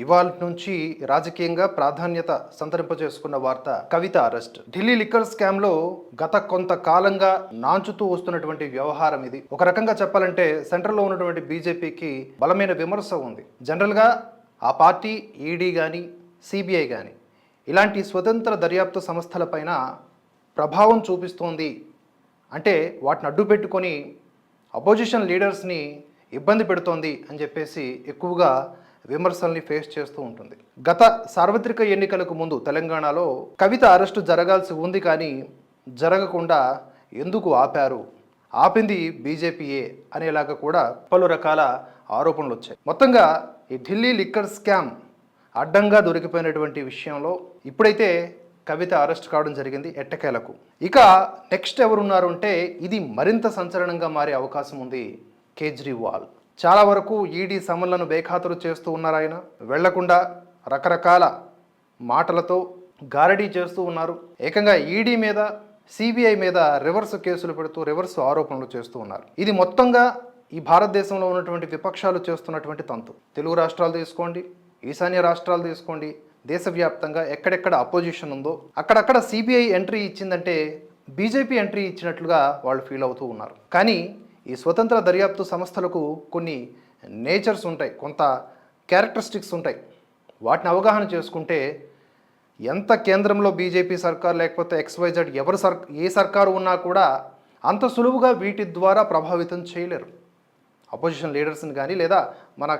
ఇవాళ నుంచి రాజకీయంగా ప్రాధాన్యత సంతరింపజేసుకున్న వార్త కవిత అరెస్ట్. ఢిల్లీ లిక్కర్ స్కామ్లో గత కొంతకాలంగా నాంచుతూ వస్తున్నటువంటి వ్యవహారం ఇది. ఒక రకంగా చెప్పాలంటే సెంట్రల్లో ఉన్నటువంటి బీజేపీకి బలమైన విమర్శ ఉంది. జనరల్గా ఆ పార్టీ ఈడీ కానీ సిబిఐ కానీ ఇలాంటి స్వతంత్ర దర్యాప్తు సంస్థలపైన ప్రభావం చూపిస్తోంది అంటే వాటిని అడ్డు పెట్టుకొని అపోజిషన్ లీడర్స్ని ఇబ్బంది పెడుతోంది అని చెప్పేసి ఎక్కువగా విమర్శల్ని ఫేస్ చేస్తూ ఉంటుంది. గత సార్వత్రిక ఎన్నికలకు ముందు తెలంగాణలో కవిత అరెస్టు జరగాల్సి ఉంది కానీ జరగకుండా ఎందుకు ఆపారు? ఆపింది బీజేపీయే అనేలాగా కూడా పలు రకాల ఆరోపణలు వచ్చాయి. మొత్తంగా ఈ ఢిల్లీ లిక్కర్ స్కామ్ అడ్డంగా దొరికిపోయినటువంటి విషయంలో ఇప్పుడైతే కవిత అరెస్ట్ కావడం జరిగింది ఎట్టకేలకు. ఇక నెక్స్ట్ ఎవరున్నారు అంటే ఇది మరింత సంచలనంగా మారే అవకాశం ఉంది కేజ్రీవాల్. చాలా వరకు ఈడీ సమన్లను బేఖాతరు చేస్తూ ఉన్నారు ఆయన. వెళ్ళకుండా రకరకాల మాటలతో గారడీ చేస్తూ ఉన్నారు. ఏకంగా ఈడీ మీద సిబిఐ మీద రివర్స్ కేసులు పెడుతూ రివర్స్ ఆరోపణలు చేస్తూ ఉన్నారు. ఇది మొత్తంగా ఈ భారతదేశంలో ఉన్నటువంటి విపక్షాలు చేస్తున్నటువంటి తంతు. తెలుగు రాష్ట్రాలు తీసుకోండి ఈశాన్య రాష్ట్రాలు తీసుకోండి దేశవ్యాప్తంగా ఎక్కడెక్కడ అపోజిషన్ ఉందో అక్కడక్కడ సిబిఐ ఎంట్రీ ఇచ్చిందంటే బీజేపీ ఎంట్రీ ఇచ్చినట్లుగా వాళ్ళు ఫీల్ అవుతూ ఉన్నారు. కానీ ఈ స్వతంత్ర దర్యాప్తు సంస్థలకు కొన్ని నేచర్స్ ఉంటాయి కొంత క్యారెక్టరిస్టిక్స్ ఉంటాయి. వాటిని అవగాహన చేసుకుంటే ఎంత కేంద్రంలో బీజేపీ సర్కార్ లేకపోతే ఎక్స్వైజెడ్ ఎవరు సర్ ఏ సర్కారు ఉన్నా కూడా అంత సులువుగా వీటి ద్వారా ప్రభావితం చేయలేరు. అపోజిషన్ లీడర్స్ని కానీ లేదా మన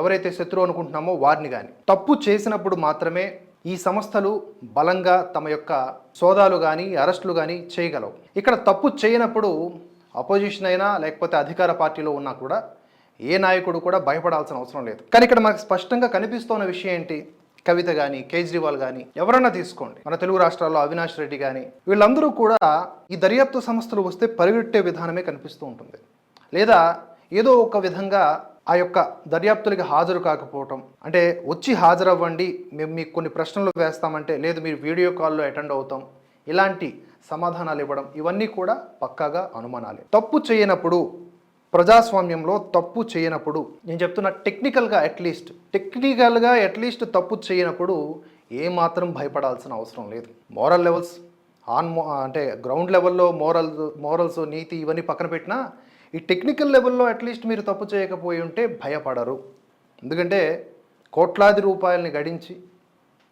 ఎవరైతే శత్రువు అనుకుంటున్నామో వారిని కానీ తప్పు చేసినప్పుడు మాత్రమే ఈ సంస్థలు బలంగా తమ యొక్క సోదాలు కానీ అరెస్టులు కానీ చేయగలవు. ఇక్కడ తప్పు చేయనప్పుడు అపోజిషన్ అయినా లేకపోతే అధికార పార్టీలో ఉన్నా కూడా ఏ నాయకుడు కూడా భయపడాల్సిన అవసరం లేదు. కానీ ఇక్కడ మనకు స్పష్టంగా కనిపిస్తున్న విషయం ఏంటి? కవిత కానీ కేజ్రీవాల్ కానీ ఎవరన్నా తీసుకోండి. మన తెలుగు రాష్ట్రాల్లో అవినాష్ రెడ్డి కానీ వీళ్ళందరూ కూడా ఈ దర్యాప్తు సంస్థలు వస్తే పరిగెట్టే విధానమే కనిపిస్తూ ఉంటుంది. లేదా ఏదో ఒక విధంగా ఆ యొక్క దర్యాప్తులకి హాజరు కాకపోవటం అంటే వచ్చి హాజరవ్వండి మేము మీకు కొన్ని ప్రశ్నలు వేస్తామంటే లేదు మీరు వీడియో కాల్లో అటెండ్ అవుతాం ఇలాంటి సమాధానాలు ఇవ్వడం ఇవన్నీ కూడా పక్కాగా అనుమానాలే. తప్పు చేయనప్పుడు ప్రజాస్వామ్యంలో తప్పు చేయనప్పుడు నేను చెప్తున్న టెక్నికల్గా అట్లీస్ట్ టెక్నికల్గా అట్లీస్ట్ తప్పు చేయనప్పుడు ఏమాత్రం భయపడాల్సిన అవసరం లేదు. మోరల్ లెవెల్స్ ఆన్ అంటే గ్రౌండ్ లెవెల్లో మోరల్ మోరల్స్ నీతి ఇవన్నీ పక్కన పెట్టినా ఈ టెక్నికల్ లెవెల్లో అట్లీస్ట్ మీరు తప్పు చేయకపోయి ఉంటే భయపడరు. ఎందుకంటే కోట్లాది రూపాయలని గడించి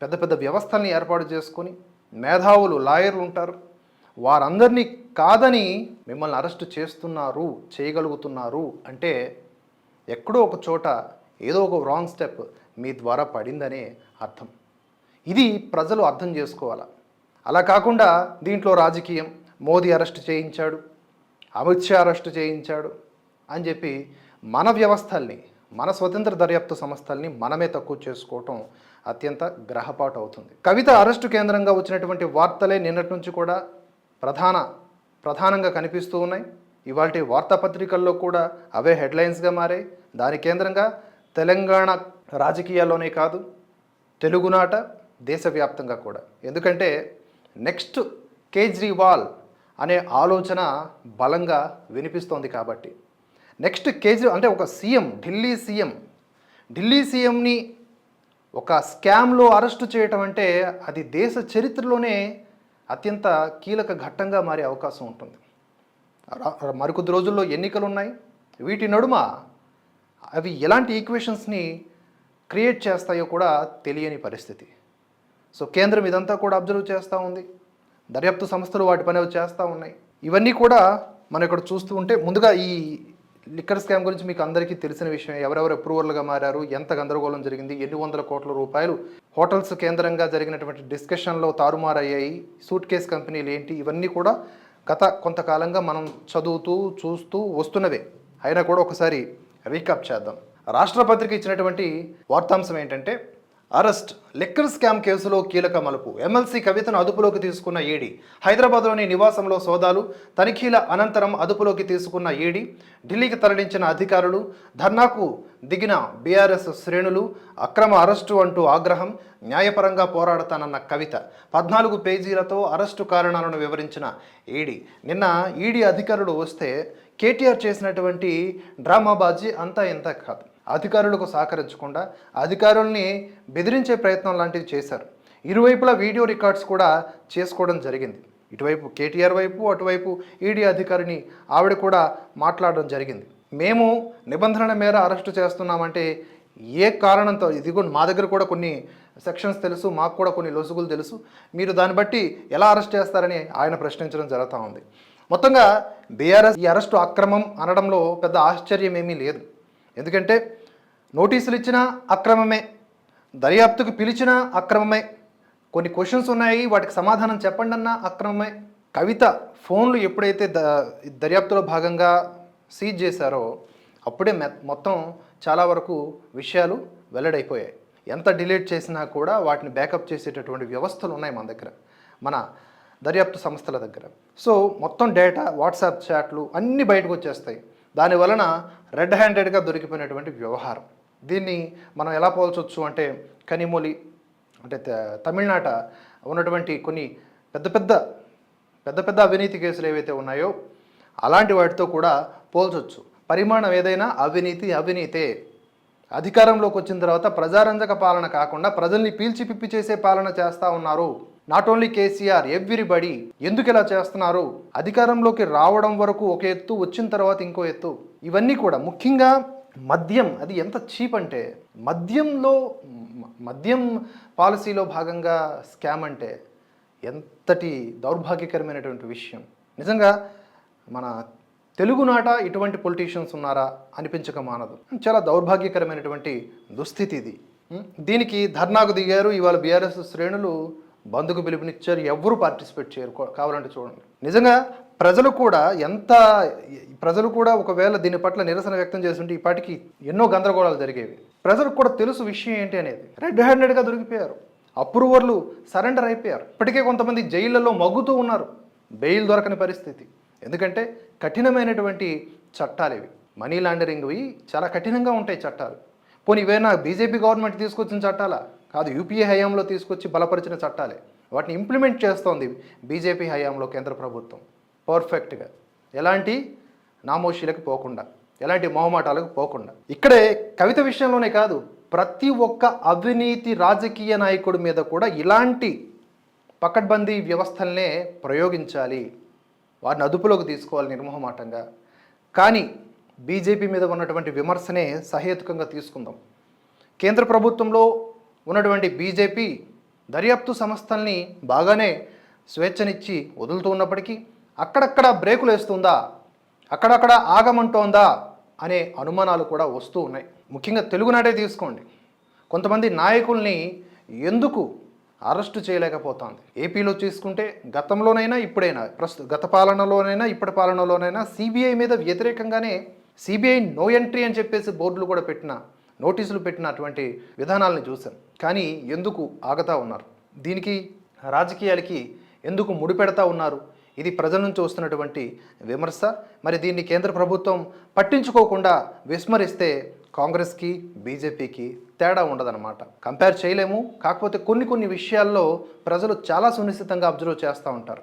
పెద్ద పెద్ద వ్యవస్థల్ని ఏర్పాటు చేసుకొని మేధావులు లాయర్లు ఉంటారు. వారందరినీ కాదని మిమ్మల్ని అరెస్ట్ చేస్తున్నారు చేయగలుగుతున్నారు అంటే ఎక్కడో ఒక చోట ఏదో ఒక రాంగ్ స్టెప్ మీ ద్వారా పడిందనే అర్థం. ఇది ప్రజలు అర్థం చేసుకోవాలి? అలా కాకుండా దీంట్లో రాజకీయం మోదీ అరెస్ట్ చేయించాడు అమిత్ షా అరెస్ట్ చేయించాడు అని చెప్పి మన వ్యవస్థల్ని మన స్వతంత్ర దర్యాప్తు సంస్థల్ని మనమే తక్కువ చేసుకోవటం అత్యంత గ్రహపాటు అవుతుంది. కవిత అరెస్టు కేంద్రంగా వచ్చినటువంటి వార్తలే నిన్నటి నుంచి కూడా ప్రధాన ప్రధానంగా కనిపిస్తూ ఉన్నాయి. ఇవాళ వార్తాపత్రికల్లో కూడా అవే హెడ్లైన్స్గా మారాయి. దాని కేంద్రంగా తెలంగాణ రాజకీయాల్లోనే కాదు తెలుగునాట దేశవ్యాప్తంగా కూడా. ఎందుకంటే నెక్స్ట్ కేజ్రీవాల్ అనే ఆలోచన బలంగా వినిపిస్తోంది కాబట్టి. నెక్స్ట్ కేజ్రీ అంటే ఒక సీఎం ఢిల్లీ సీఎం. ఢిల్లీ సీఎంని ఒక స్కామ్లో అరెస్టు చేయటం అంటే అది దేశ చరిత్రలోనే అత్యంత కీలక ఘట్టంగా మారే అవకాశం ఉంటుంది. మరికొద్ది రోజుల్లో ఎన్నికలు ఉన్నాయి వీటి నడుమ అవి ఎలాంటి ఈక్వేషన్స్ని క్రియేట్ చేస్తాయో కూడా తెలియని పరిస్థితి. సో కేంద్రం ఇదంతా కూడా అబ్జర్వ్ చేస్తూ ఉంది. దర్యాప్తు సంస్థలు వాటి పని చేస్తూ ఉన్నాయి. ఇవన్నీ కూడా మనం ఇక్కడ చూస్తూ ఉంటే ముందుగా ఈ లిక్కర్ స్కామ్ గురించి మీకు అందరికీ తెలిసిన విషయం ఎవరెవరు అప్రూవర్లుగా మారారు ఎంత గందరగోళం జరిగింది ఎన్ని వందల కోట్ల రూపాయలు హోటల్స్ కేంద్రంగా జరిగినటువంటి డిస్కషన్లో తారుమారయ్యాయి. సూట్ కేస్ కంపెనీలు ఏంటి? ఇవన్నీ కూడా గత కొంతకాలంగా మనం చదువుతూ చూస్తూ వస్తున్నవే. అయినా కూడా ఒకసారి రీకాప్ చేద్దాం. రాష్ట్రపతికి ఇచ్చినటువంటి వార్తాంశం ఏంటంటే అరెస్ట్. లిక్కర్ స్కామ్ కేసులో కీలక మలుపు. ఎమ్మెల్సీ కవితను అదుపులోకి తీసుకున్న ఈడీ హైదరాబాద్లోని నివాసంలో సోదాలు తనిఖీల అనంతరం అదుపులోకి తీసుకున్న ఈడీ ఢిల్లీకి తరలించిన అధికారులు ధర్నాకు దిగిన బీఆర్ఎస్ శ్రేణులు అక్రమ అరెస్టు అంటూ ఆగ్రహం న్యాయపరంగా పోరాడతానన్న కవిత. పద్నాలుగు పేజీలతో అరెస్టు కారణాలను వివరించిన ఈడీ నిన్న ఈడీ అధికారులు వస్తే కేటీఆర్ చేసినటువంటి డ్రామాబాజీ అంతా ఇంత కాదు. అధికారులకు సహకరించకుండా అధికారుల్ని బెదిరించే ప్రయత్నం లాంటివి చేశారు. ఇరువైపులా వీడియో రికార్డ్స్ కూడా చేసుకోవడం జరిగింది. ఇటువైపు కేటీఆర్ వైపు అటువైపు ఈడీ అధికారిని ఆవిడ కూడా మాట్లాడడం జరిగింది. మేము నిబంధనల మేర అరెస్టు చేస్తున్నామంటే ఏ కారణంతో? ఇదిగో మా దగ్గర కూడా కొన్ని సెక్షన్స్ తెలుసు మాకు కూడా కొన్ని లొసుగులు తెలుసు. మీరు దాన్ని బట్టి ఎలా అరెస్ట్ చేస్తారని ఆయన ప్రశ్నించడం జరుగుతూ ఉంది. మొత్తంగా బీఆర్ఎస్ ఈ అరెస్టు అక్రమం అనడంలో పెద్ద ఆశ్చర్యం ఏమీ లేదు. ఎందుకంటే నోటీసులు ఇచ్చినా అక్రమమే దర్యాప్తుకు పిలిచినా అక్రమమే. కొన్ని క్వశ్చన్స్ ఉన్నాయి వాటికి సమాధానం చెప్పండి అన్నా అక్రమమే. కవిత ఫోన్లు ఎప్పుడైతే ద దర్యాప్తులో భాగంగా సీజ్ చేశారో అప్పుడే మొత్తం చాలా వరకు విషయాలు వెల్లడైపోయాయి. ఎంత డిలీట్ చేసినా కూడా వాటిని బ్యాకప్ చేసేటటువంటి వ్యవస్థలు ఉన్నాయి మన దగ్గర మన దర్యాప్తు సంస్థల దగ్గర. సో మొత్తం డేటా వాట్సాప్ చాట్లు అన్నీ బయటకు వచ్చేస్తాయి. దాని వలన రెడ్ హ్యాండెడ్గా దొరికిపోయినటువంటి వ్యవహారం. దీన్ని మనం ఎలా పోల్చొచ్చు అంటే కనిమొలి అంటే తమిళనాట ఉన్నటువంటి కొన్ని పెద్ద పెద్ద పెద్ద పెద్ద అవినీతి కేసులు ఏవైతే ఉన్నాయో అలాంటి వాటితో కూడా పోల్చొచ్చు. పరిమాణం ఏదైనా అవినీతి అవినీతే. అధికారంలోకి వచ్చిన తర్వాత ప్రజారంజక పాలన కాకుండా ప్రజల్ని పీల్చి పిప్పి చేసే పాలన చేస్తూ ఉన్నారు. నాట్ ఓన్లీ కేసీఆర్ ఎవ్రీబడి ఎందుకు ఇలా చేస్తున్నారు? అధికారంలోకి రావడం వరకు ఒక ఎత్తు వచ్చిన తర్వాత ఇంకో ఎత్తు. ఇవన్నీ కూడా ముఖ్యంగా మద్యం అది ఎంత చీప్ అంటే మద్యంలో మద్యం పాలసీలో భాగంగా స్కామ్ అంటే ఎంతటి దౌర్భాగ్యకరమైనటువంటి విషయం. నిజంగా మన తెలుగునాట ఇటువంటి పొలిటీషియన్స్ ఉన్నారా అనిపించక మానదు. చాలా దౌర్భాగ్యకరమైనటువంటి దుస్థితి ఇది. దీనికి ధర్నాకు దిగారు ఇవాళ బీఆర్ఎస్ శ్రేణులు బంధుకు పిలుపునిచ్చారు ఎవరు పార్టిసిపేట్ చేయరు కావాలంటే చూడండి. నిజంగా ప్రజలు కూడా ఎంత ప్రజలు కూడా ఒకవేళ దీని పట్ల నిరసన వ్యక్తం చేస్తుంటే ఈ పాటికి ఎన్నో గందరగోళాలు జరిగేవి. ప్రజలకు కూడా తెలుసు విషయం ఏంటి అనేది. రెడ్ హ్యాండెడ్గా దొరికిపోయారు. అప్రూవర్లు సరెండర్ అయిపోయారు. ఇప్పటికే కొంతమంది జైళ్ళలో మగ్గుతూ ఉన్నారు. బెయిల్ దొరకని పరిస్థితి. ఎందుకంటే కఠినమైనటువంటి చట్టాలు ఇవి. మనీ లాండరింగ్వి చాలా కఠినంగా ఉంటాయి చట్టాలు. పోనీ ఇవేనా బీజేపీ గవర్నమెంట్ తీసుకొచ్చిన చట్టాలా? కాదు యూపీఏ హయాంలో తీసుకొచ్చి బలపరిచిన చట్టాలే. వాటిని ఇంప్లిమెంట్ చేస్తోంది బీజేపీ హయాంలో కేంద్ర ప్రభుత్వం. పర్ఫెక్ట్గా. ఎలాంటి నామోషీలకు పోకుండా ఎలాంటి మొహమాటాలకు పోకుండా. ఇక్కడే కవిత విషయంలోనే కాదు ప్రతి ఒక్క అవినీతి రాజకీయ నాయకుడి మీద కూడా ఇలాంటి పకడ్బందీ వ్యవస్థలనే ప్రయోగించాలి. వారిని అదుపులోకి తీసుకోవాలి నిర్మోహమాటంగా. కానీ బీజేపీ మీద ఉన్నటువంటి విమర్శనే సహేతుకంగా తీసుకుందాం. కేంద్ర ప్రభుత్వంలో ఉన్నటువంటి బీజేపీ దర్యాప్తు సంస్థల్ని బాగానే స్వేచ్ఛనిచ్చి వదులుతూ ఉన్నప్పటికీ అక్కడక్కడ బ్రేకులు వేస్తుందా? అక్కడక్కడ ఆగమంటోందా? అనే అనుమానాలు కూడా వస్తూ ఉన్నాయి. ముఖ్యంగా తెలుగునాడే తీసుకోండి. కొంతమంది నాయకుల్ని ఎందుకు అరెస్టు చేయలేకపోతుంది? ఏపీలో తీసుకుంటే గతంలోనైనా ఇప్పుడైనా ప్రస్తుత గత పాలనలోనైనా ఇప్పటి పాలనలోనైనా సిబిఐ మీద వ్యతిరేకంగానే సిబిఐ నో ఎంట్రీ అని చెప్పేసి బోర్డులు కూడా పెట్టిన నోటీసులు పెట్టినటువంటి విధానాలను చూశాం. కానీ ఎందుకు ఆగతా ఉన్నారు? దీనికి రాజకీయాలకి ఎందుకు ముడిపెడతా ఉన్నారు? ఇది ప్రజల నుంచి వస్తున్నటువంటి విమర్శ. మరి దీన్ని కేంద్ర ప్రభుత్వం పట్టించుకోకుండా విస్మరిస్తే కాంగ్రెస్కి బీజేపీకి తేడా ఉండదన్నమాట. కంపేర్ చేయలేము. కాకపోతే కొన్ని కొన్ని విషయాల్లో ప్రజలు చాలా సునిశ్చితంగా అబ్జర్వ్ చేస్తూ ఉంటారు.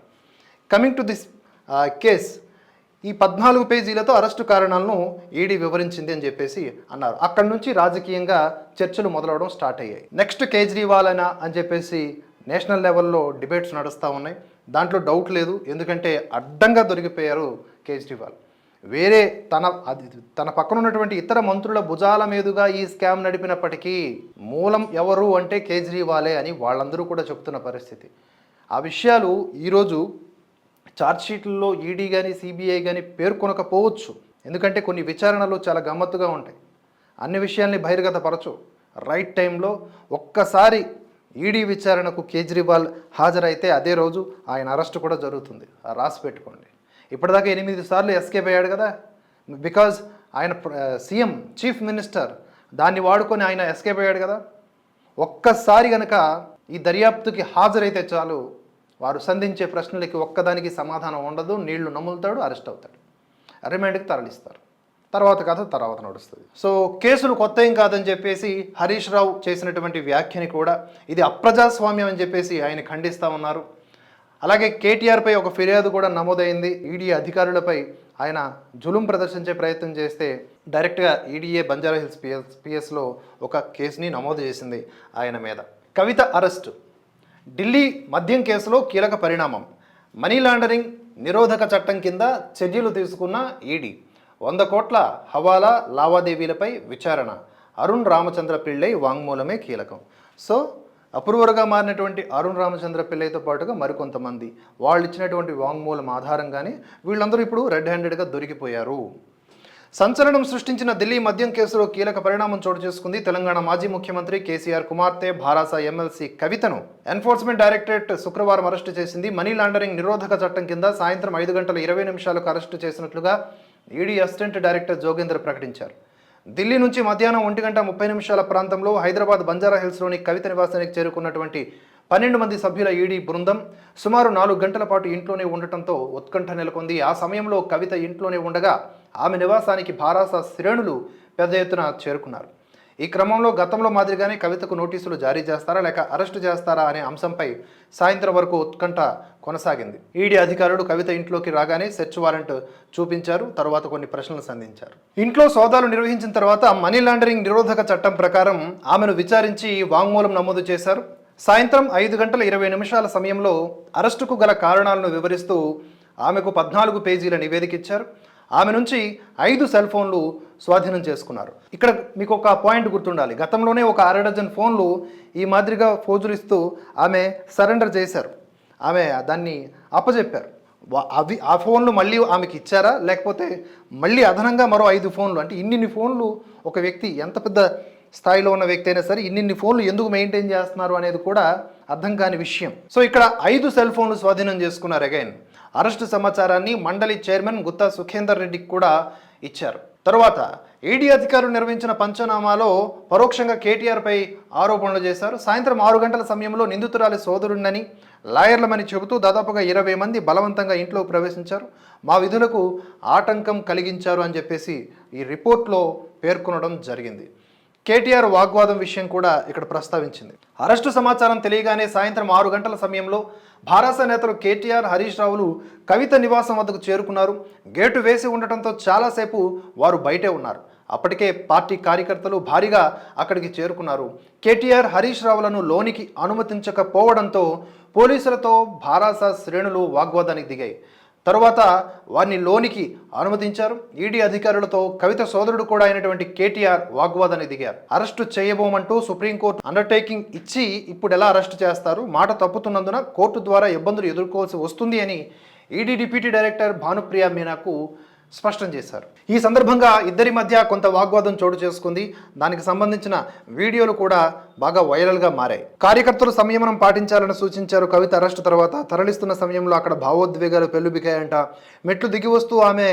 కమింగ్ టు దిస్ కేస్ ఈ పద్నాలుగు పేజీలతో అరెస్టు కారణాలను ఈడీ వివరించింది అని చెప్పేసి అన్నారు. అక్కడి నుంచి రాజకీయంగా చర్చలు మొదలవడం స్టార్ట్ అయ్యాయి. నెక్స్ట్ కేజ్రీవాల్ అయినా అని చెప్పేసి నేషనల్ లెవెల్లో డిబేట్స్ నడుస్తూ ఉన్నాయి. దాంట్లో డౌట్ లేదు. ఎందుకంటే అడ్డంగా దొరికిపోయారు కేజ్రీవాల్. వేరే తన అది తన పక్కన ఉన్నటువంటి ఇతర మంత్రుల భుజాల మీదుగా ఈ స్కామ్ నడిపినప్పటికీ మూలం ఎవరు అంటే కేజ్రీవాలే అని వాళ్ళందరూ కూడా చెప్తున్న పరిస్థితి. ఆ విషయాలు ఈరోజు ఛార్జ్షీట్లలో ఈడీ కానీ సిబిఐ కానీ పేర్కొనకపోవచ్చు. ఎందుకంటే కొన్ని విచారణలు చాలా గమ్మత్తుగా ఉంటాయి. అన్ని విషయాల్ని బహిర్గతపరచు. రైట్ టైంలో ఒక్కసారి ఈడీ విచారణకు కేజ్రీవాల్ హాజరైతే అదే రోజు ఆయన అరెస్ట్ కూడా జరుగుతుంది. ఆ రాసి పెట్టుకోండి. ఇప్పటిదాకా ఎనిమిది సార్లు ఎస్కేప్ అయ్యాడు కదా. బికాజ్ ఆయన సీఎం చీఫ్ మినిస్టర్ దాన్ని వాడుకొని ఆయన ఎస్కేప్ అయ్యాడు కదా. ఒక్కసారి కనుక ఈ దర్యాప్తుకి హాజరైతే చాలు. వారు సంధించే ప్రశ్నలకి ఒక్కదానికి సమాధానం ఉండదు. నీళ్ళు నములుతాడు అరెస్ట్ అవుతాడు. రిమాండ్కి తరలిస్తారు. తర్వాత కథ తర్వాత నడుస్తుంది. సో కేసులు కొత్త ఏం కాదని చెప్పేసి హరీష్ రావు చేసినటువంటి వ్యాఖ్యని కూడా ఇది అప్రజాస్వామ్యం అని చెప్పేసి ఆయన ఖండిస్తూ ఉన్నారు అలాగే కేటీఆర్పై ఒక ఫిర్యాదు కూడా నమోదైంది. ఈడీ అధికారులపై ఆయన జులుం ప్రదర్శించే ప్రయత్నం చేస్తే డైరెక్ట్గా ఈడీఏ బంజారా హిల్స్ పిఎస్ పిఎస్లో ఒక కేసుని నమోదు చేసింది ఆయన మీద. కవిత అరెస్ట్. ఢిల్లీ మద్యం కేసులో కీలక పరిణామం. మనీ లాండరింగ్ నిరోధక చట్టం కింద చర్యలు తీసుకున్న ఈడీ. వంద కోట్ల హవాలా లావాదేవీలపై విచారణ. అరుణ్ రామచంద్ర పిళ్ళై వాంగ్మూలమే కీలకం. సో అప్రూవర్గా మారినటువంటి అరుణ్ రామచంద్ర పిళ్ళైతో పాటుగా మరికొంతమంది. వాళ్ళు ఇచ్చినటువంటి వాంగ్మూలం ఆధారంగానే వీళ్ళందరూ ఇప్పుడు రెడ్ హ్యాండెడ్గా దొరికిపోయారు. సంచలనం సృష్టించిన ఢిల్లీ మద్యం కేసులో కీలక పరిణామం చోటు చేసుకుంది తెలంగాణ మాజీ ముఖ్యమంత్రి కేసీఆర్ కుమార్తె భారాస ఎమ్మెల్సీ కవితను. ఎన్ఫోర్స్మెంట్ డైరెక్టరేట్ శుక్రవారం అరెస్టు చేసింది. మనీ లాండరింగ్ నిరోధక చట్టం కింద సాయంత్రం ఐదు గంటల ఇరవై నిమిషాలకు అరెస్టు చేసినట్లుగా ఈడీ అసిస్టెంట్ డైరెక్టర్ జోగేంద్ర ప్రకటించారు. ఢిల్లీ నుంచి మధ్యాహ్నం ఒంటి గంట ముప్పై నిమిషాల ప్రాంతంలో హైదరాబాద్ బంజారా హిల్స్లోని కవిత నివాసానికి చేరుకున్నటువంటి పన్నెండు మంది సభ్యుల ఈడీ బృందం సుమారు నాలుగు గంటల పాటు ఇంట్లోనే ఉండటంతో ఉత్కంఠ నెలకొంది. ఆ సమయంలో కవిత ఇంట్లోనే ఉండగా ఆమె నివాసానికి భారాస శ్రేణులు పెద్ద ఎత్తున చేరుకున్నారు. ఈ క్రమంలో గతంలో మాదిరిగానే కవితకు నోటీసులు జారీ చేస్తారా లేక అరెస్టు చేస్తారా అనే అంశంపై సాయంత్రం వరకు ఉత్కంఠ కొనసాగింది. ఈడీ అధికారులు కవిత ఇంట్లోకి రాగానే సెర్చ్ వారెంట్ చూపించారు తర్వాత కొన్ని ప్రశ్నలు సంధించారు. ఇంట్లో సోదాలు నిర్వహించిన తర్వాత మనీ లాండరింగ్ నిరోధక చట్టం ప్రకారం ఆమెను విచారించి వాంగ్మూలం నమోదు చేశారు. సాయంత్రం ఐదు గంటల ఇరవై నిమిషాల సమయంలో అరెస్టుకు గల కారణాలను వివరిస్తూ ఆమెకు పద్నాలుగు పేజీల నివేదిక ఇచ్చారు. ఆమె నుంచి ఐదు సెల్ ఫోన్లు స్వాధీనం చేసుకున్నారు. ఇక్కడ మీకు ఒక పాయింట్ గుర్తుండాలి. గతంలోనే ఒక అర డజన్ ఫోన్లు ఈ మాదిరిగా ఫోజులు ఇస్తూ ఆమె సరెండర్ చేశారు. ఆమె దాన్ని అప్పజెప్పారు. అవి ఆ ఫోన్లు మళ్ళీ ఆమెకి ఇచ్చారా? లేకపోతే మళ్ళీ అదనంగా మరో ఐదు ఫోన్లు అంటే ఇన్నిన్ని ఫోన్లు ఒక వ్యక్తి ఎంత పెద్ద స్థాయిలో ఉన్న వ్యక్తి అయినా సరే ఇన్నిన్ని ఫోన్లు ఎందుకు మెయింటైన్ చేస్తున్నారు అనేది కూడా అర్థం కాని విషయం. సో ఇక్కడ ఐదు సెల్ ఫోన్లు స్వాధీనం చేసుకున్నారు అగైన్. అరెస్టు సమాచారాన్ని మండలి చైర్మన్ గుత్తా సుఖేందర్ రెడ్డికి కూడా ఇచ్చారు. తరువాత ఈడీ అధికారులు నిర్వహించిన పంచనామాలో పరోక్షంగా కేటీఆర్పై ఆరోపణలు చేశారు. సాయంత్రం ఆరు గంటల సమయంలో నిందితురాలి సోదరుండని లాయర్లమని చెబుతూ దాదాపుగా ఇరవై మంది బలవంతంగా ఇంట్లో ప్రవేశించారు. మా విధులకు ఆటంకం కలిగించారు అని చెప్పేసి ఈ రిపోర్ట్లో పేర్కొనడం జరిగింది. కేటీఆర్ వాగ్వాదం విషయం కూడా ఇక్కడ ప్రస్తావించింది. అరెస్టు సమాచారం తెలియగానే సాయంత్రం ఆరు గంటల సమయంలో భారత నేతలు కేటీఆర్ హరీష్ రావులు కవిత నివాసం వద్దకు చేరుకున్నారు. గేటు వేసి ఉండటంతో చాలాసేపు వారు బయటే ఉన్నారు. అప్పటికే పార్టీ కార్యకర్తలు భారీగా అక్కడికి చేరుకున్నారు. కేటీఆర్ హరీష్ రావులను లోనికి అనుమతించకపోవడంతో పోలీసులతో భారాస శ్రేణులు వాగ్వాదానికి దిగాయి. తరువాత వారిని లోనికి అనుమతించారు ఈడీ అధికారులతో కవిత సోదరుడు కూడా అయినటువంటి కేటీఆర్ వాగ్వాదాన్ని దిగారు. అరెస్టు చేయబోమంటూ సుప్రీంకోర్టు అండర్టేకింగ్ ఇచ్చి ఇప్పుడు ఎలా అరెస్టు చేస్తారు? మాట తప్పుతున్నందున కోర్టు ద్వారా ఇబ్బందులు ఎదుర్కోవాల్సి వస్తుంది అని ఈడీ డిప్యూటీ డైరెక్టర్ భానుప్రియ మీనాకు స్పష్టం చేశారు. ఈ సందర్భంగా ఇద్దరి మధ్య కొంత వాగ్వాదం చోటు చేసుకుంది. దానికి సంబంధించిన వీడియోలు కూడా బాగా వైరల్గా మారాయి. కార్యకర్తలు సంయమనం పాటించాలని సూచించారు కవిత అరెస్టు తర్వాత. తరలిస్తున్న సమయంలో అక్కడ భావోద్వేగాలు పెళ్ళుబికాయంట మెట్లు దిగి వస్తూ ఆమె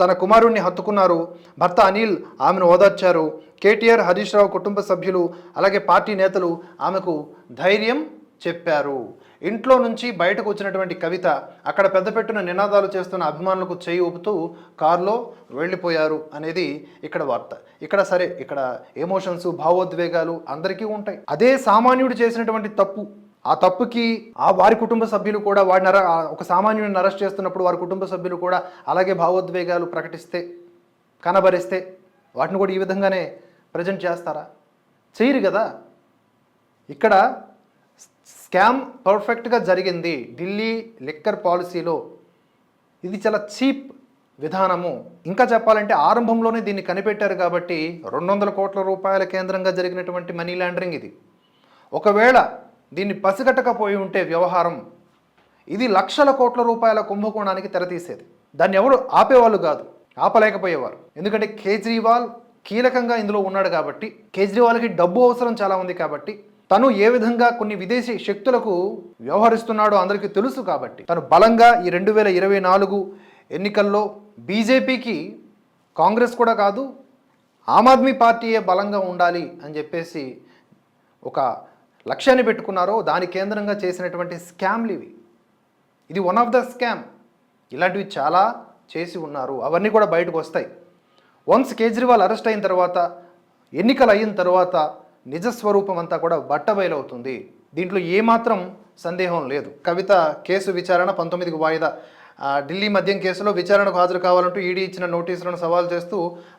తన కుమారుణ్ణి హత్తుకున్నారు. భర్త అనిల్ ఆమెను ఓదార్చారు. కేటీఆర్ హరీష్ రావు కుటుంబ సభ్యులు అలాగే పార్టీ నేతలు ఆమెకు ధైర్యం చెప్పారు. ఇంట్లో నుంచి బయటకు వచ్చినటువంటి కవిత అక్కడ పెద్దపెట్టున నినాదాలు చేస్తున్న అభిమానులకు చేయి ఊపుతూ కారులో వెళ్ళిపోయారు అనేది ఇక్కడ వార్త. ఇక్కడ సరే ఇక్కడ ఎమోషన్స్ భావోద్వేగాలు అందరికీ ఉంటాయి. అదే సామాన్యుడు చేసినటువంటి తప్పు. ఆ తప్పుకి ఆ వారి కుటుంబ సభ్యులు కూడా వాడిని ఒక సామాన్యుడిని అరెస్ట్ చేస్తున్నప్పుడు వారి కుటుంబ సభ్యులు కూడా అలాగే భావోద్వేగాలు ప్రకటిస్తే కనబరిస్తే వాటిని కూడా ఈ విధంగానే ప్రజెంట్ చేస్తారా? చేయరు కదా? ఇక్కడ స్కామ్ పర్ఫెక్ట్గా జరిగింది. ఢిల్లీ లిక్కర్ పాలసీలో ఇది చాలా చీప్ విధానము. ఇంకా చెప్పాలంటే ఆరంభంలోనే దీన్ని కనిపెట్టారు కాబట్టి రెండు వందల కోట్ల రూపాయల కేంద్రంగా జరిగినటువంటి మనీ లాండరింగ్ ఇది. ఒకవేళ దీన్ని పసిగట్టకపోయి ఉంటే వ్యవహారం ఇది లక్షల కోట్ల రూపాయల కుంభకోణానికి తెరతీసేది. దాన్ని ఎవరు ఆపేవాళ్ళు కాదు ఆపలేకపోయేవారు. ఎందుకంటే కేజ్రీవాల్ కీలకంగా ఇందులో ఉన్నాడు కాబట్టి కేజ్రీవాల్కి డబ్బు అవసరం చాలా ఉంది కాబట్టి తను ఏ విధంగా కొన్ని విదేశీ శక్తులకు వ్యవహరిస్తున్నాడో అందరికీ తెలుసు కాబట్టి. తను బలంగా ఈ రెండు వేల ఇరవై నాలుగు ఎన్నికల్లో బీజేపీకి కాంగ్రెస్ కూడా కాదు ఆమ్ ఆద్మీ పార్టీయే బలంగా ఉండాలి అని చెప్పేసి ఒక లక్ష్యాన్ని పెట్టుకున్నారో దాని కేంద్రంగా చేసినటువంటి స్కామ్లు ఇవి. ఇది వన్ ఆఫ్ ద స్కామ్ ఇలాంటివి చాలా చేసి ఉన్నారు. అవన్నీ కూడా బయటకు వస్తాయి. వన్స్ కేజ్రీవాల్ అరెస్ట్ అయిన తర్వాత ఎన్నికలు అయిన తర్వాత నిజస్వరూపం అంతా కూడా బట్టబయలవుతుంది. దీంట్లో ఏమాత్రం సందేహం లేదు. కవిత కేసు విచారణ పంతొమ్మిదికి వాయిదా. ఢిల్లీ మద్యం కేసులో విచారణకు హాజరు కావాలంటూ ఈడీ ఇచ్చిన నోటీసులను సవాల్ చేస్తూ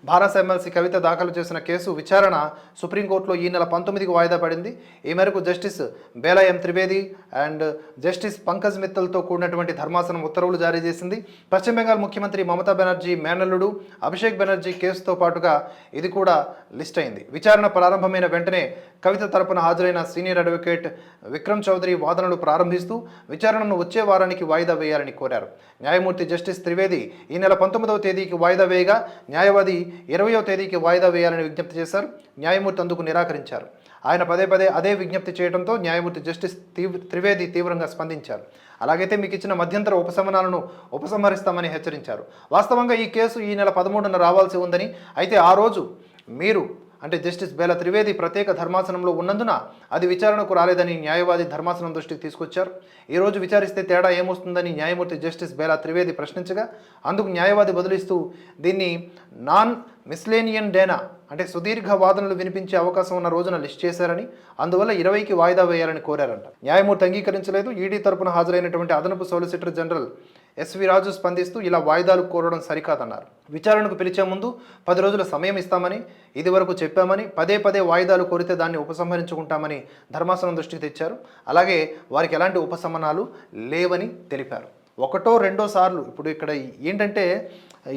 భారత్ ఎమ్మెల్సీ కవిత దాఖలు చేసిన కేసు విచారణ సుప్రీంకోర్టులో ఈ నెల పంతొమ్మిదికి వాయిదా పడింది. ఈ మేరకు justice Bela M Trivedi and justice Pankaj మిత్తల్తో కూడినటువంటి ధర్మాసనం ఉత్తర్వులు జారీ చేసింది. పశ్చిమ బెంగాల్ ముఖ్యమంత్రి మమతా బెనర్జీ మేనల్లుడు అభిషేక్ బెనర్జీ కేసుతో పాటుగా ఇది కూడా లిస్ట్ అయింది. విచారణ ప్రారంభమైన వెంటనే కవిత తరపున హాజరైన సీనియర్ అడ్వకేట్ విక్రమ్ చౌదరి వాదనలు ప్రారంభిస్తూ విచారణను వచ్చే వారానికి వాయిదా వేయాలని కోరారు. న్యాయమూర్తి జస్టిస్ త్రివేది ఈ నెల పంతొమ్మిదవ తేదీకి వాయిదా వేయగా న్యాయవాది ఇరవయో తేదీకి వాయిదా వేయాలని విజ్ఞప్తి చేశారు. న్యాయమూర్తి అందుకు నిరాకరించారు. ఆయన పదే పదే అదే విజ్ఞప్తి చేయడంతో న్యాయమూర్తి జస్టిస్ తీవ్- త్రివేది తీవ్రంగా స్పందించారు. అలాగైతే మీకు ఇచ్చిన మధ్యంతర ఉపశమనాలను ఉపసంహరిస్తామని హెచ్చరించారు. వాస్తవంగా ఈ కేసు ఈ నెల పదమూడున రావాల్సి ఉందని అయితే ఆ రోజు మీరు అంటే జస్టిస్ బేల త్రివేది ప్రత్యేక ధర్మాసనంలో ఉన్నందున అది విచారణకు రాలేదని న్యాయవాది ధర్మాసనం దృష్టికి తీసుకొచ్చారు. ఈ రోజు విచారిస్తే తేడా ఏమొస్తుందని న్యాయమూర్తి జస్టిస్ బేలా త్రివేది ప్రశ్నించగా అందుకు న్యాయవాది బదులిస్తూ దీన్ని నాన్ మిస్లేనియన్ డేనా అంటే సుదీర్ఘ వాదనలు వినిపించే అవకాశం ఉన్న రోజున లిస్ట్ చేశారని అందువల్ల ఇరవైకి వాయిదా వేయాలని కోరారంట. న్యాయమూర్తి అంగీకరించలేదు. ఈడీ తరపున హాజరైనటువంటి అదనపు సోలిసిటర్ జనరల్ ఎస్వి రాజు స్పందిస్తూ ఇలా వాయిదాలు కోరడం సరికాదన్నారు. విచారణకు పిలిచే ముందు పది రోజుల సమయం ఇస్తామని ఇది వరకు చెప్పామని పదే పదే వాయిదాలు కోరితే దాన్ని ఉపసంహరించుకుంటామని ధర్మాసనం దృష్టికి తెచ్చారు. అలాగే వారికి ఎలాంటి ఉపశమనాలు లేవని తెలిపారు. ఒకటో రెండో సార్లు ఇప్పుడు ఇక్కడ ఏంటంటే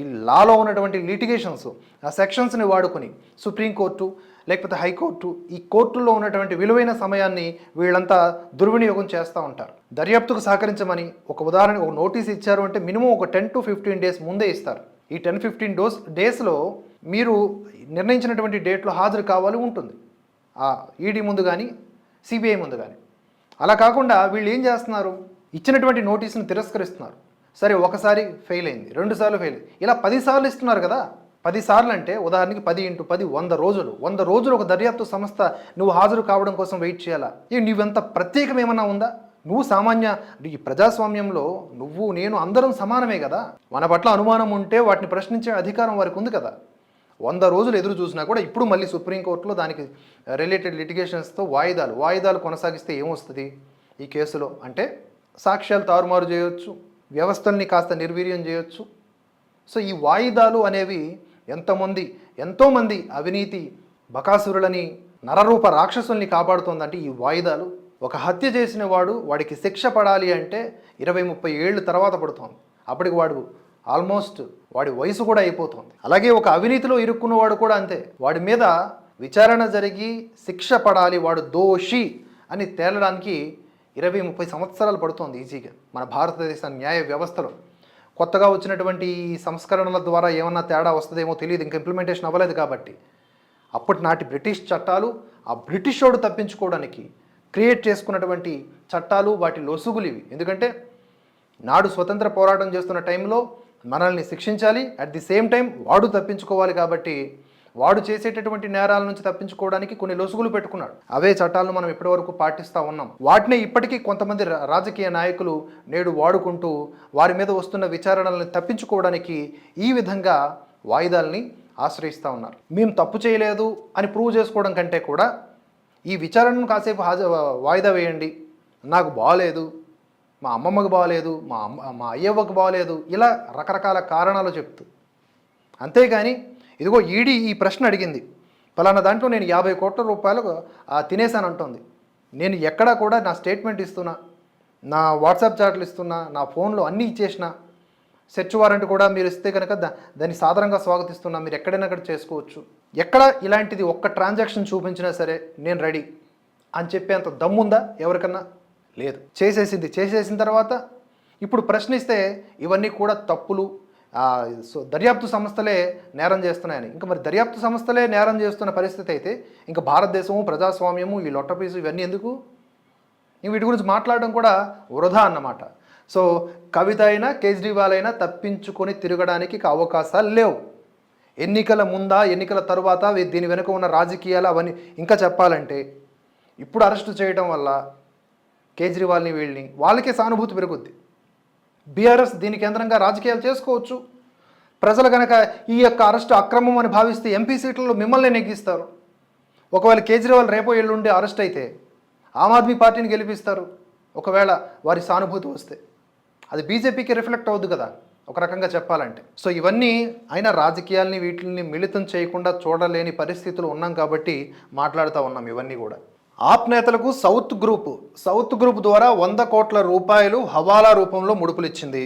ఈ లాలో ఉన్నటువంటి లిటిగేషన్స్ ఆ సెక్షన్స్ని వాడుకొని సుప్రీంకోర్టు లేకపోతే హైకోర్టు ఈ కోర్టుల్లో ఉన్నటువంటి విలువైన సమయాన్ని వీళ్ళంతా దుర్వినియోగం చేస్తూ ఉంటారు. దర్యాప్తుకు సహకరించమని ఒక ఉదాహరణ ఒక నోటీస్ ఇచ్చారు అంటే మినిమం ఒక టెన్ టు ఫిఫ్టీన్ డేస్ ముందే ఇస్తారు. ఈ టెన్ ఫిఫ్టీన్ డోస్ డేస్లో మీరు నిర్ణయించినటువంటి డేట్లో హాజరు కావాలి ఉంటుంది. ఆ ఈడీ ముందు కానీ సిబిఐ ముందు కానీ అలా కాకుండా వీళ్ళు ఏం చేస్తున్నారు? ఇచ్చినటువంటి నోటీసును తిరస్కరిస్తున్నారు. సరే ఒకసారి ఫెయిల్ అయింది రెండు సార్లు ఫెయిల్ అయింది. ఇలా పదిసార్లు ఇస్తున్నారు కదా. పదిసార్లు అంటే ఉదాహరణకి పది ఇంటూ పది వంద రోజులు. వంద రోజులు ఒక దర్యాప్తు సంస్థ నువ్వు హాజరు కావడం కోసం వెయిట్ చేయాలా? ఏ నువ్వెంత ప్రత్యేకం ఏమన్నా ఉందా? నువ్వు సామాన్య ఈ ప్రజాస్వామ్యంలో నువ్వు నేను అందరం సమానమే కదా? మన పట్ల అనుమానం ఉంటే వాటిని ప్రశ్నించే అధికారం వారికి ఉంది కదా? వంద రోజులు ఎదురు చూసినా కూడా ఇప్పుడు మళ్ళీ సుప్రీంకోర్టులో దానికి రిలేటెడ్ లిటిగేషన్స్తో వాయిదాలు. వాయిదాలు కొనసాగిస్తే ఏమొస్తుంది? ఈ కేసులో అంటే సాక్ష్యాలు తారుమారు చేయొచ్చు. వ్యవస్థల్ని కాస్త నిర్వీర్యం చేయొచ్చు. సో ఈ వాయిదాలు అనేవి ఎంతమంది ఎంతోమంది అవినీతి బకాసురులని నరరూప రాక్షసుల్ని కాపాడుతోందంటే ఈ వాయిదాలు. ఒక హత్య చేసిన వాడు వాడికి శిక్ష పడాలి అంటే ఇరవై ముప్పై ఏళ్ళు తర్వాత పడుతోంది. అప్పటికి వాడు ఆల్మోస్ట్ వాడి వయసు కూడా అయిపోతుంది. అలాగే ఒక అవినీతిలో ఇరుక్కున్నవాడు కూడా అంతే. వాడి మీద విచారణ జరిగి శిక్ష పడాలి వాడు దోషి అని తేలడానికి ఇరవై ముప్పై సంవత్సరాలు పడుతోంది ఈజీగా మన భారతదేశ న్యాయ వ్యవస్థలో. కొత్తగా వచ్చినటువంటి సంస్కరణల ద్వారా ఏమన్నా తేడా వస్తుందేమో తెలియదు ఇంకా ఇంప్లిమెంటేషన్ అవ్వలేదు కాబట్టి. అప్పటి నాటి బ్రిటిష్ చట్టాలు ఆ బ్రిటిష్ వాడు తప్పించుకోవడానికి క్రియేట్ చేసుకున్నటువంటి చట్టాలు వాటి లొసుగులు ఇవి. ఎందుకంటే నాడు స్వతంత్ర పోరాటం చేస్తున్న టైంలో మనల్ని శిక్షించాలి అట్ ది సేమ్ టైం వాడు తప్పించుకోవాలి కాబట్టి వాడు చేసేటటువంటి నేరాల నుంచి తప్పించుకోవడానికి కొన్ని లొసుగులు పెట్టుకున్నాడు. అవే చట్టాలను మనం ఇప్పటివరకు పాటిస్తూ ఉన్నాం. వాటిని ఇప్పటికీ కొంతమంది రా- రాజకీయ నాయకులు నేడు వాడుకుంటూ వారి మీద వస్తున్న విచారణలను తప్పించుకోవడానికి ఈ విధంగా వాయిదాలని ఆశ్రయిస్తూ ఉన్నారు. మేము తప్పు చేయలేదు అని ప్రూవ్ చేసుకోవడం కంటే కూడా ఈ విచారణను కాసేపు హాజ వాయిదా వేయండి. నాకు బాగాలేదు మా అమ్మమ్మకు బాగాలేదు మా అమ్మ మా అయ్యవ్వకు బాగాలేదు ఇలా రకరకాల కారణాలు చెప్తూ. అంతేగాని ఇదిగో ఈడీ ఈ ప్రశ్న అడిగింది. ఫలానా దాంట్లో నేను యాభై కోట్ల రూపాయలు అంటోంది. నేను ఎక్కడా కూడా నా స్టేట్మెంట్ ఇస్తున్నా నా వాట్సాప్ చాట్లు ఇస్తున్నా నా ఫోన్లో అన్నీ ఇచ్చేసిన. సెర్చ్ వారెంట్ కూడా మీరు ఇస్తే కనుక దా దాన్ని సాధారణంగా స్వాగతిస్తున్నా. మీరు ఎక్కడైనా అక్కడ చేసుకోవచ్చు. ఎక్కడ ఇలాంటిది ఒక్క ట్రాన్సాక్షన్ చూపించినా సరే నేను రెడీ అని చెప్పేంత దమ్ముందా ఎవరికన్నా? లేదు. చేసేసింది. చేసేసిన తర్వాత ఇప్పుడు ప్రశ్నిస్తే ఇవన్నీ కూడా తప్పులు సో దర్యాప్తు సంస్థలే నేరం చేస్తున్నాయని. ఇంకా మరి దర్యాప్తు సంస్థలే నేరం చేస్తున్న పరిస్థితి అయితే ఇంకా భారతదేశము ప్రజాస్వామ్యము ఈ లొట్టపీసు ఇవన్నీ ఎందుకు? ఇంక వీటి గురించి మాట్లాడడం కూడా వృధా అన్నమాట. సో కవిత అయినా కేజ్రీవాల్ అయినా తప్పించుకొని తిరగడానికి అవకాశాలు లేవు. ఎన్నికల ముందా ఎన్నికల తర్వాత దీని వెనుక ఉన్న రాజకీయాలు అవన్నీ ఇంకా చెప్పాలంటే ఇప్పుడు అరెస్టు చేయడం వల్ల కేజ్రీవాల్ని వీళ్ళని వాళ్ళకే సానుభూతి పెరుగుద్ది. బీఆర్ఎస్ దీని కేంద్రంగా రాజకీయాలు చేసుకోవచ్చు. ప్రజలు కనుక ఈ యొక్క అరెస్టు అక్రమం అని భావిస్తే ఎంపీ సీట్లలో మిమ్మల్ని నెగ్గిస్తారు. ఒకవేళ కేజ్రీవాల్ రేపో ఎల్లుండి అరెస్ట్ అయితే ఆమ్ ఆద్మీ పార్టీని గెలిపిస్తారు. ఒకవేళ వారి సానుభూతి వస్తే. అది బీజేపీకి రిఫ్లెక్ట్ అవుద్ది కదా ఒక రకంగా చెప్పాలంటే. సో ఇవన్నీ అయినా రాజకీయాల్ని వీటిని మిళితం చేయకుండా చూడలేని పరిస్థితులు ఉన్నాం కాబట్టి మాట్లాడుతూ ఉన్నాం ఇవన్నీ కూడా. ఆప్ నేతలకు సౌత్ గ్రూప్ సౌత్ గ్రూప్ ద్వారా వంద కోట్ల రూపాయలు హవాలా రూపంలో ముడుపులిచ్చింది.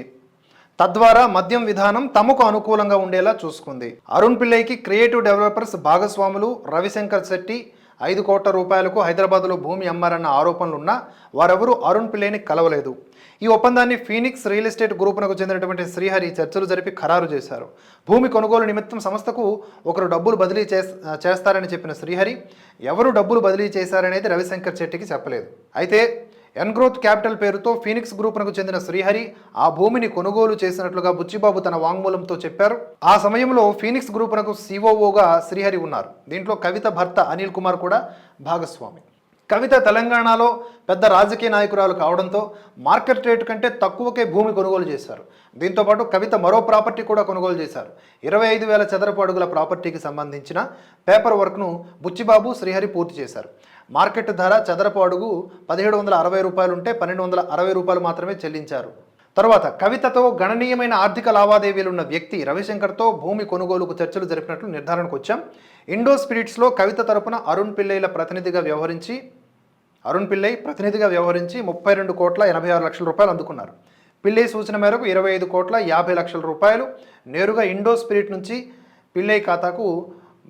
తద్వారా మద్యం విధానం తమకు అనుకూలంగా ఉండేలా చూసుకుంది. అరుణ్ పిల్లైకి క్రియేటివ్ డెవలపర్స్ భాగస్వాములు రవిశంకర్ శెట్టి ఐదు కోట్ల రూపాయలకు హైదరాబాద్లో భూమి అమ్మారన్న ఆరోపణలున్నా వారెవరూ అరుణ్ పిల్లైని కలవలేదు. ఈ ఒప్పందాన్ని ఫీనిక్స్ రియల్ ఎస్టేట్ గ్రూపునకు చెందినటువంటి శ్రీహరి చర్చలు జరిపి ఖరారు చేశారు. భూమి కొనుగోలు నిమిత్తం సంస్థకు ఒకరు డబ్బులు బదిలీ చేస్తారని చెప్పిన శ్రీహరి ఎవరు డబ్బులు బదిలీ చేశారనేది రవిశంకర్ శెట్టికి చెప్పలేదు. అయితే ఎన్గ్రోత్ క్యాపిటల్ పేరుతో ఫీనిక్స్ గ్రూపునకు చెందిన శ్రీహరి ఆ భూమిని కొనుగోలు చేసినట్లుగా బుచ్చిబాబు తన వాంగ్మూలంతో చెప్పారు. ఆ సమయంలో ఫీనిక్స్ గ్రూపునకు సిఓఓగా శ్రీహరి ఉన్నారు. దీంట్లో కవిత భర్త అనిల్ కుమార్ కూడా భాగస్వామి. కవిత తెలంగాణలో పెద్ద రాజకీయ నాయకురాలు కావడంతో మార్కెట్ రేటు కంటే తక్కువకే భూమి కొనుగోలు చేశారు. దీంతోపాటు కవిత మరో ప్రాపర్టీ కూడా కొనుగోలు చేశారు. ఇరవై ఐదు వేల చదరపు అడుగుల ప్రాపర్టీకి సంబంధించిన పేపర్ వర్క్ను బుచ్చిబాబు శ్రీహరి పూర్తి చేశారు. మార్కెట్ ధర చదరపు అడుగు పదిహేడు వందల అరవై రూపాయలు ఉంటే పన్నెండు వందల అరవై రూపాయలు మాత్రమే చెల్లించారు. తర్వాత కవితతో గణనీయమైన ఆర్థిక లావాదేవీలు ఉన్న వ్యక్తి రవిశంకర్తో భూమి కొనుగోలుకు చర్చలు జరిపినట్లు నిర్ధారణకు వచ్చాం. ఇండో స్పిరిట్స్లో కవిత తరపున అరుణ్ పిల్లైల ప్రతినిధిగా వ్యవహరించి అరుణ్ పిల్లై ప్రతినిధిగా వ్యవహరించి ముప్పై రెండు కోట్ల ఎనభై ఆరు లక్షల రూపాయలు అందుకున్నారు. పిల్లై సూచన మేరకు ఇరవై ఐదు కోట్ల యాభై లక్షల రూపాయలు నేరుగా ఇండో స్పిరిట్ నుంచి పిల్లై ఖాతాకు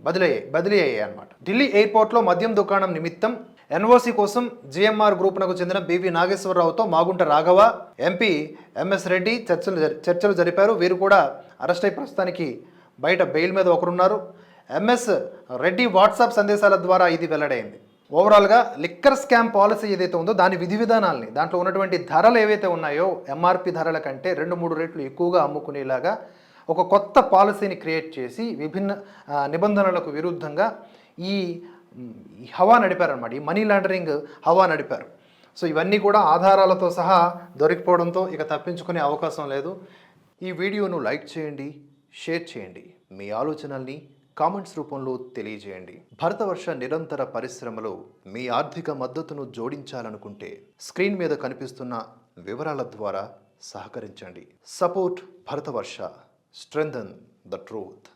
బదిలీ బదిలీ అయ్యాయి అన్నమాట. ఢిల్లీ ఎయిర్పోర్ట్లో మద్యం దుకాణం నిమిత్తం ఎన్ఓసి కోసం జిఎంఆర్ గ్రూపునకు చెందిన B V నాగేశ్వరరావుతో Magunta Raghava MP M S Reddy చర్చలు చర్చలు జరిపారు. వీరు కూడా అరెస్ట్ అయి ప్రస్తుతానికి బయట బెయిల్ మీద ఒకరున్నారు. ఎంఎస్ రెడ్డి వాట్సాప్ సందేశాల ద్వారా ఇది వెల్లడైంది. ఓవరాల్గా లిక్కర్ స్కామ్ పాలసీ ఏదైతే ఉందో దాని విధి విధానాల్ని దాంట్లో ఉన్నటువంటి ధరలు ఏవైతే ఉన్నాయో ఎంఆర్పి ధరల కంటే రెండు మూడు రేట్లు ఎక్కువగా అమ్ముకునేలాగా ఒక కొత్త పాలసీని క్రియేట్ చేసి విభిన్న నిబంధనలకు విరుద్ధంగా ఈ హవా నడిపారనమాట ఈ మనీ లాండరింగ్ హవా నడిపారు. సో ఇవన్నీ కూడా ఆధారాలతో సహా దొరికిపోవడంతో ఇక తప్పించుకునే అవకాశం లేదు. ఈ వీడియోను లైక్ చేయండి షేర్ చేయండి. మీ ఆలోచనల్ని కామెంట్స్ రూపంలో తెలియజేయండి. భరతవర్ష నిరంతర పరిశ్రమలో మీ ఆర్థిక మద్దతును జోడించాలనుకుంటే స్క్రీన్ మీద కనిపిస్తున్న వివరాల ద్వారా సహకరించండి. Support Bharatavarsha. Strengthen the truth.